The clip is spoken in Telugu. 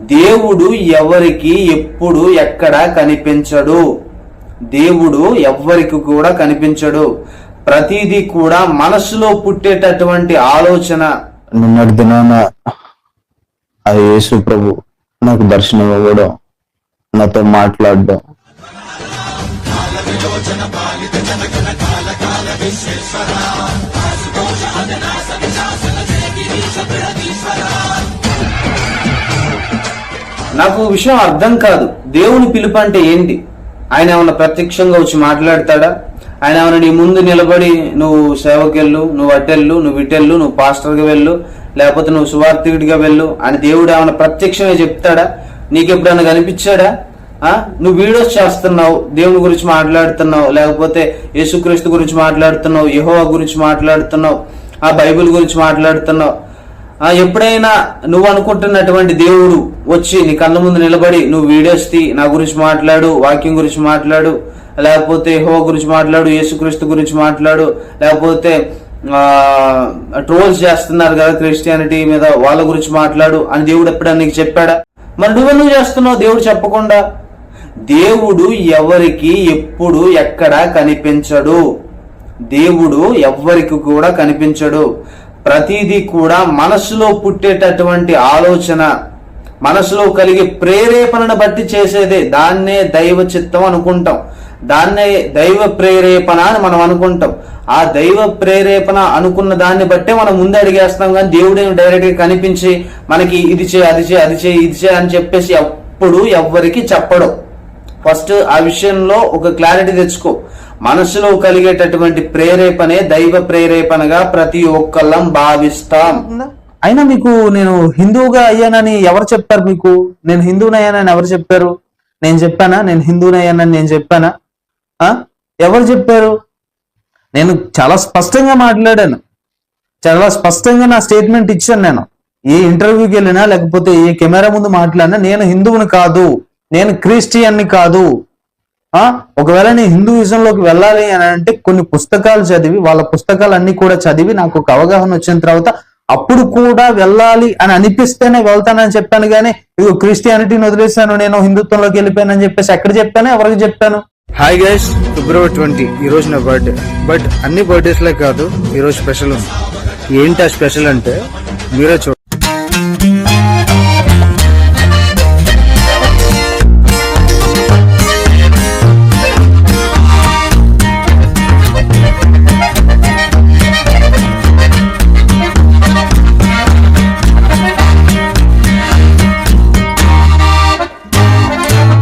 దేవుడు ఎవరికి ఎప్పుడు ఎక్కడ కనిపించడు. దేవుడు ఎవ్వరికి కూడా కనిపించడు. ప్రతిదీ కూడా మనసులో పుట్టేటటువంటి ఆలోచన. నిన్నటి దినాన ఆ యేసు ప్రభు నాకు దర్శనం ఇవ్వడం నాతో మాట్లాడడం. నాకు విషయం అర్థం కాదు. దేవుని పిలుపు అంటే ఏంటి? ఆయన ఏమన్నా ప్రత్యక్షంగా వచ్చి మాట్లాడతాడా? ఆయన ఏమైనా నీ ముందు నిలబడి నువ్వు సేవకెళ్ళు నువ్వు అటెళ్ళు నువ్వు ఇటెళ్ళు నువ్వు పాస్టర్గా వెళ్ళు లేకపోతే నువ్వు సువార్థికుడిగా వెళ్ళు అని దేవుడు ఏమైనా ప్రత్యక్షంగా చెప్తాడా? నీకు కనిపించాడా? నువ్వు వీడియోస్ చేస్తున్నావు దేవుని గురించి మాట్లాడుతున్నావు లేకపోతే యేసుక్రీస్తు గురించి మాట్లాడుతున్నావు యహోవా గురించి మాట్లాడుతున్నావు ఆ బైబిల్ గురించి మాట్లాడుతున్నావు. ఎప్పుడైనా నువ్వు అనుకుంటున్నటువంటి దేవుడు వచ్చి నీ కళ్ళ ముందు నిలబడి నువ్వు వీడియోస్ తీ నా గురించి మాట్లాడు వాక్యం గురించి మాట్లాడు లేకపోతే హో గురించి మాట్లాడు యేసుక్రీస్తు గురించి మాట్లాడు లేకపోతే ట్రోల్స్ చేస్తున్నారు కదా క్రిస్టియానిటీ మీద వాళ్ళ గురించి మాట్లాడు అని దేవుడు ఎప్పుడన్నా నీకు చెప్పాడా? మరి నువ్వెందుకు చేస్తున్నావు దేవుడు చెప్పకుండా? దేవుడు ఎవరికి ఎప్పుడు ఎక్కడ కనిపించడు. దేవుడు ఎవ్వరికి కూడా కనిపించడు. ప్రతిదీ కూడా మనసులో పుట్టేటటువంటి ఆలోచన మనసులో కలిగే ప్రేరేపణను బట్టి చేసేదే. దాన్నే దైవ చిత్తం అనుకుంటాం. దాన్నే దైవ ప్రేరేపణ అని మనం అనుకుంటాం. ఆ దైవ ప్రేరేపణ అనుకున్న దాన్ని బట్టే మనం ముందు అడిగేస్తాం కానీ దేవుడే డైరెక్ట్గా కనిపించి మనకి ఇది చేయి అది చేయి అది చేయి ఇది చేయి అని చెప్పేసి ఎప్పుడు ఎవ్వరికి చెప్పడం. ఫస్ట్ ఆ విషయంలో ఒక క్లారిటీ తెచ్చుకో. మనసులో కలిగేటటువంటి ప్రేరేపనే దైవ ప్రేరేపణగా ప్రతి ఒక్కళ్ళం భావిస్తాం. అయినా మీకు నేను హిందువుగా అయ్యానని ఎవరు చెప్పారు మీకు? నేను హిందువునయ్యానని ఎవరు చెప్పారు? నేను చెప్పానా? నేను హిందువునయ్యానని నేను చెప్పానా? ఎవరు చెప్పారు? నేను చాలా స్పష్టంగా మాట్లాడాను. చాలా స్పష్టంగా నా స్టేట్మెంట్ ఇచ్చాను నేను. ఏ ఇంటర్వ్యూకి వెళ్ళినా లేకపోతే ఏ కెమెరా ముందు మాట్లాడినా నేను హిందువుని కాదు. నేను క్రిస్టియన్ని కాదు. ఆ? ఒకవేళ నేను హిందూయిజంలోకి వెళ్ళాలి అని అంటే కొన్ని పుస్తకాలు చదివి వాళ్ళ పుస్తకాలన్నీ కూడా చదివి నాకు ఒక అవగాహన వచ్చిన తర్వాత అప్పుడు కూడా వెళ్ళాలి అని అనిపిస్తేనే వెళ్తానని చెప్పాను కానీ ఇదిగో క్రిస్టియానిటీని వదిలేశాను నేను హిందుత్వంలోకి వెళ్ళిపోయానని చెప్పేసి ఎక్కడ చెప్పాను ఎవరికి చెప్పాను? హాయ్ గైస్ ఫిబ్రవరి ట్వంటీ ఈ రోజు నా బర్త్డే బట్ అన్ని బర్త్డేస్ లే కాదు ఈ రోజు స్పెషల్ ఉంది. ఏంటి ఆ స్పెషల్ అంటే మీరే చూడండి